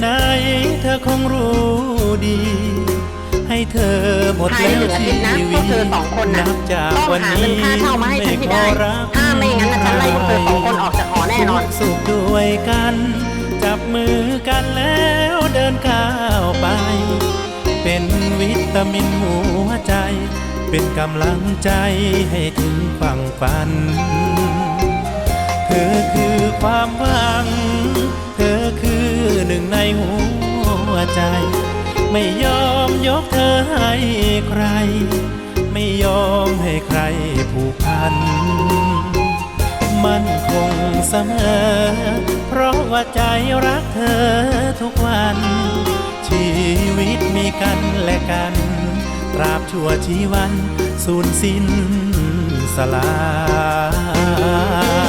ไหนเธอคงรู้ดี ให้เธอหมดภายในแล้วหนึ่งอาชีทิตย์นะพวกเธอสองคนน่ะนับจากต้องวันหาเงินี้นค่าเช่ามาให้ฉันให้ได้ขอรักถ้าไม่งั้นน่ะฉันไล่พวกเธอสองคนออกจากหอแน่นอนทุกสุขด้วยกัน จับมือกันแล้วเดินก้าวไป เป็นวิตามินหัวใจ เป็นกำลังใจให้ถึงฝั่งฝัน เธอคือความหวังเธอคือหนึ่ งในหัวใจ ไม่ยอมยกเธอให้ใคร ไม่ยอมให้ใครผูกพัน มันคงเสมอ เพราะว่าใจรักเธอทุกวัน ชีวิตมีกันและกันตราบชั่วชีวัน สูญสิ้นสลา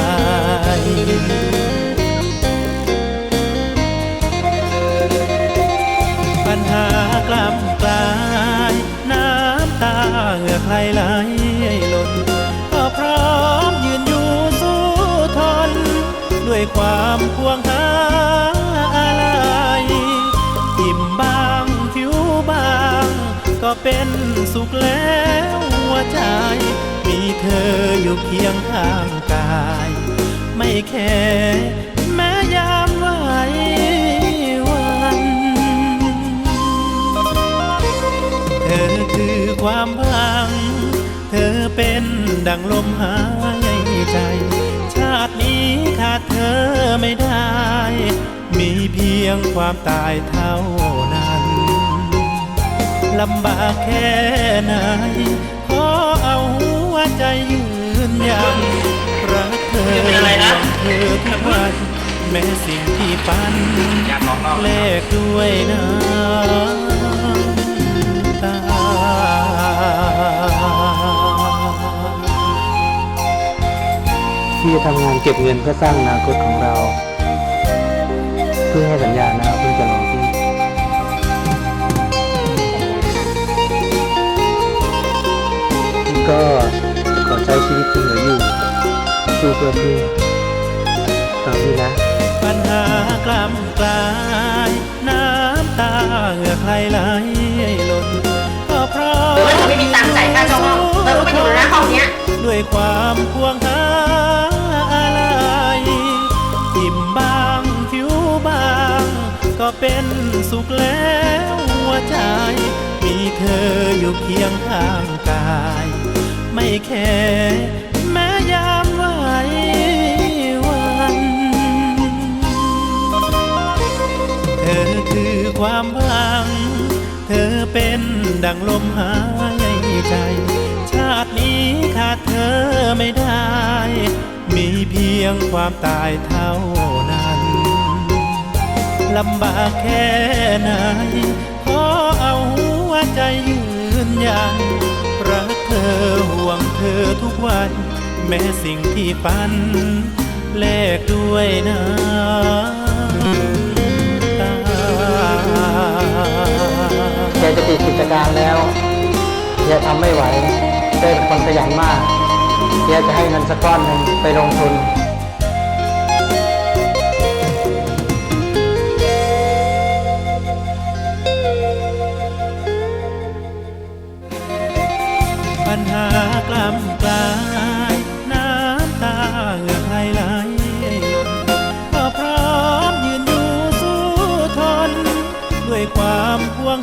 ย อยู่เคียงข้างกาย ไม่แค่แม้ยามไหววันเธอคือความหวัง เธอเป็นดังลมหายใจ ชาตินี้ขาดเธอไม่ได้ มีเพียงความตายเท่านั้นลำบากแค่ไหนขอเอาหัวใจอยืน ยันรักเธอเป็นอะไรนะหวังเธอทุกวัน แม้สิ่งที่ฝันอยากออกนอกแลกด้วยน้ำตาที่จะทำงานเก็บเงินเพื่อสร้างอนาคตของเรา เพื่อให้สัญญานะเพื่อจะรอพี่พี่ก็จะขอใช้ชีวิตที่เหลืออยู่ สู้เพื่อพี่ฟังพี่นะ ปัญหากล้ำกลาย น้ำตาเหงื่อใครไหลหล่นก็เพราะเออเธอไม่มีตังค์จ่ายค่าเช่าห้องเธอก็ไปอยู่ในห้องเนี้ย ด้วยความพวงหาอะไรอิ่มบางผิวบาง ก็เป็นสุขแล้วหัวใจ มีเธออยู่เคียงข้างกาย ไม่แค่ ดังลมหายใจ ชาตินี้ขาดเธอไม่ได้ มีเพียงความตายเท่านั้นลำบากแค่ไหนขอเอาหัวใจยืนยันรักเธอห่วงเธอทุกวัน แม้สิ่งที่ฝัน แลกด้วยน้ำ การแล้วแกทำไม่ไหวแกเป็นคนขยันมากแกจะให้เงินสักก้อนหนึ่งไปลงทุนปัญหากล้ำกลายน้ำตาเหงื่อใครไหลหล่นก็พร้อมยืนอยู่สู้ทน ด้วยความพวง